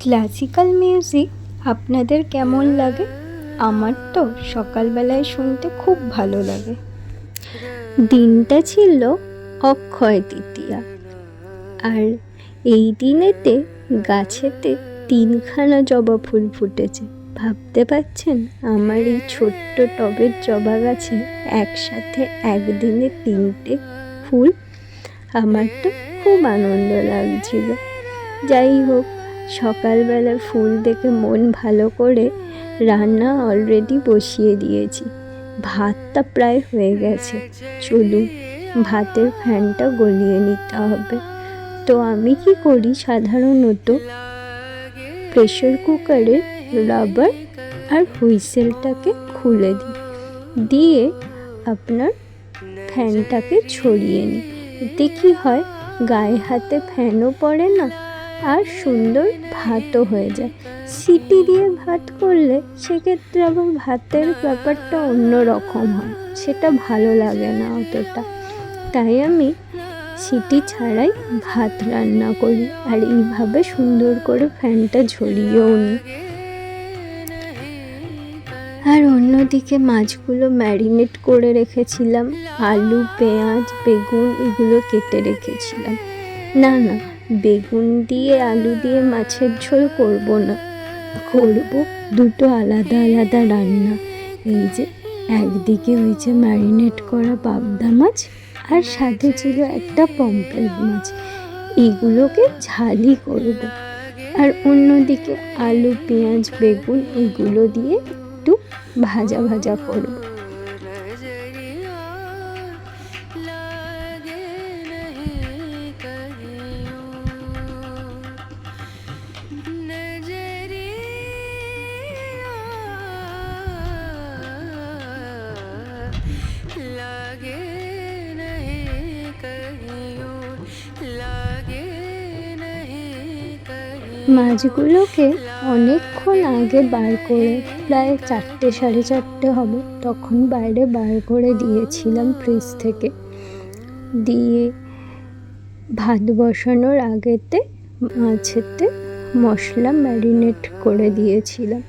Classical music আপনাদের কেমন লাগে? আমার তো সকালবেলায় শুনতে খুব ভালো লাগে। দিনটা ছিল অক্ষয় তৃতীয়া। আর এই দিনেতে গাছেতে তিনখানা জবা ফুল ফুটেছে। ভাবতে পারছেন? আমার এই ছোট্ট টবের জবা গাছে একসাথে একদিনে তিনটে ফুল? আমার তো খুব আনন্দ লাগছিল। যাই হোক সকালবেলা ফুল দেখে মন ভালো করে রান্না অলরেডি বসিয়ে দিয়েছি। ভাতটা প্রায় হয়ে গেছে। চলুন, ভাতের ফ্যানটা গলিয়ে নিতে হবে। তো আমি কি করি সাধারণত? প্রেশার কুকারে রাবার আর হুইসেলটাকে খুলে দিই। দিয়ে আপনার ফ্যানটাকে ছড়িয়ে নিই। এতে কী হয় গায়ে হাতে ফ্যানও পড়ে না? আর সুন্দর ভাতও হয়ে যায়। সিটি দিয়ে ভাত করলে সেক্ষেত্রে আবার ভাতের ব্যাপারটা অন্য রকম হয়। সেটা ভালো লাগে না অতটা। তাই আমি সিটি ছাড়াই ভাত রান্না করি আর এইভাবে সুন্দর করে ফ্যানটা ঝরিয়েও নিই। আর অন্যদিকে মাছগুলো ম্যারিনেট করে রেখেছিলাম। আলু, পেঁয়াজ, বেগুন এগুলো কেটে রেখেছিলাম। না না বেগুন দিয়ে, আলু দিয়ে মাছের ঝোল করব না। করব দুটো আলাদা আলাদা রান্না। এই যে, একদিকে হয়েছে ম্যারিনেট করা পাবদা মাছ আর সাথে ছিল একটা পম্পলেট মাছ। এগুলোকে ঝালি করব। আর অন্যদিকে আলু, পেঁয়াজ, বেগুন এগুলো দিয়ে একটু ভাজা ভাজা করব। लागे नहीं कहीं और लागे नहीं कहीं মাছগুলোকে অনেকক্ষণ আগে বার করে প্রায় চারটে সাড়ে চারটে হবে তখন বাইরে বার করে দিয়েছিলাম ফ্রিজ থেকে দিয়ে ভাত বসানোর আগেতে মাছেতে মশলা ম্যারিনেট করে দিয়েছিলাম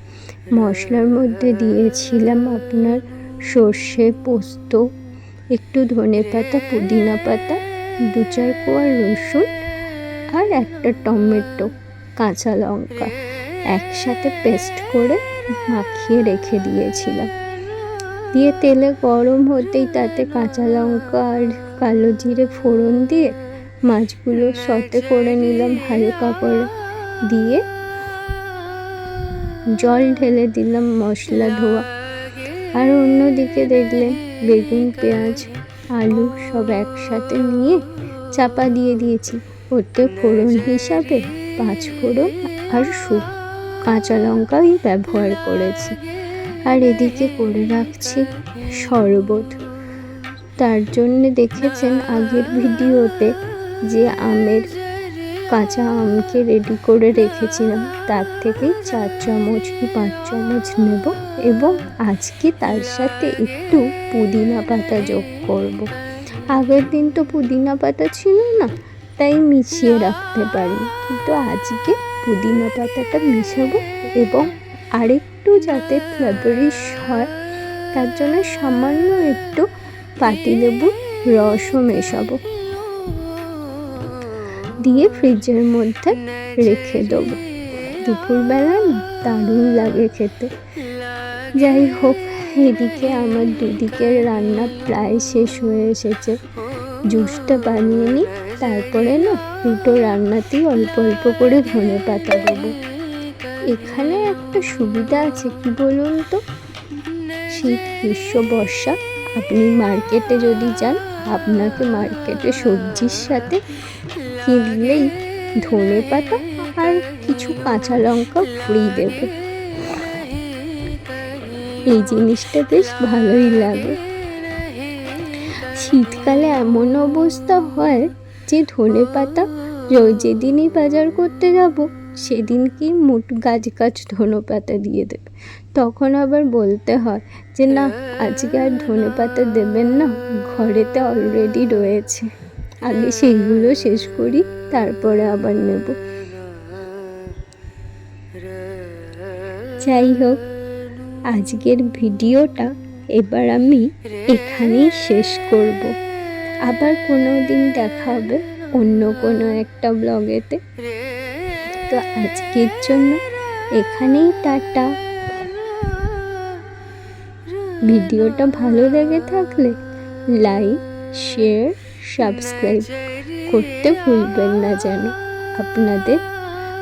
মশলার মধ্যে দিয়েছিলাম আপনার সর্ষে পোস্ত, একটু ধনে পাতা, পুদিনা পাতা, দু চার কোয়া রসুন আর একটা টমেটো, কাঁচা লঙ্কা। একসাথে পেস্ট করে মাখিয়ে রেখে দিয়েছিলাম। দিয়ে তেলে গরম হতেই তাতে কাঁচা লঙ্কা আর কালো জিরে ফোড়ন দিয়ে মাছগুলো সতে করে নিলাম হালকা করে। দিয়ে জল ঢেলে দিলাম মশলা ধোয়া। আর অন্যদিকে দেখলেন বেগুন, পেঁয়াজ, আলু সব একসাথে নিয়ে চাপা দিয়ে দিয়েছি। ওতে ফোড়ন হিসাবে পাঁচ ফোড়ন আর সু কাঁচা লঙ্কাই ব্যবহার করেছি। আর এদিকে করে রাখছি শরবত। তার জন্য দেখেছেন আগের ভিডিওতে যে আমের কাঁচা আমকে রেডি করে রেখেছিলাম। তার থেকেই চার চামচ কি পাঁচ চামচ নেব এবং আজকে তার সাথে একটু পুদিনা পাতা যোগ করব। আগের দিন তো পুদিনা পাতা ছিল না, তাই মিশিয়ে রাখতে পারি কিন্তু আজকে পুদিনা পাতাটা মিশাবো এবং আরেকটু যাতে ফ্লেভারিশ হয়, তার জন্য সামান্য একটু পাতিলেবুর রসও মেশাবো। দিয়ে ফ্রিজের মধ্যে রেখে দেবো। দুপুরবেলা দারুণ লাগে খেতে। যাই হোক, এদিকে আমার দুদিকের রান্না প্রায় শেষ হয়ে এসেছে। জুসটা বানিয়ে নিই, তারপরে না দুটো রান্নাতেই অল্প অল্প করে ধনে পাতা দেবো। এখানে একটা সুবিধা আছে, কি বলুন তো? শীত, গ্রীষ্ম, বর্ষা, আপনি মার্কেটে যদি যান, আপনাকে মার্কেটে সবজির সাথে কিনলেই ধনে পাতা আর কিছু কাঁচা লঙ্কা ফ্রি দেবে। এই জিনিসটা বেশ ভালোই লাগে। শীতকালে এমন অবস্থা হয় যে ধনে পাতা যেদিনই বাজার করতে যাব, সেদিন কি মুঠ গাছ গাছ ধনে পাতা দিয়ে দেবে। তখন আবার বলতে হয় যে, না, আজকে আর ধনে পাতা দেবেন না, ঘরেতে অলরেডি রয়েছে। আগে সেইগুলো শেষ করি, তারপরে আবার নেব। যাই হোক আজকের ভিডিওটা এবার আমি এখানেই শেষ করব। আবার কোনো দিন দেখা হবে অন্য কোনো একটা ব্লগেতে। তো আজকের জন্য এখানেই টাটা। ভিডিওটা ভালো লেগে থাকলে লাইক, শেয়ার সাবস্ক্রাইব করতে ভুলবেন না যেন। আপনাদের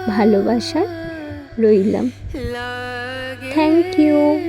ভালোবাসা রইলাম। Thank you.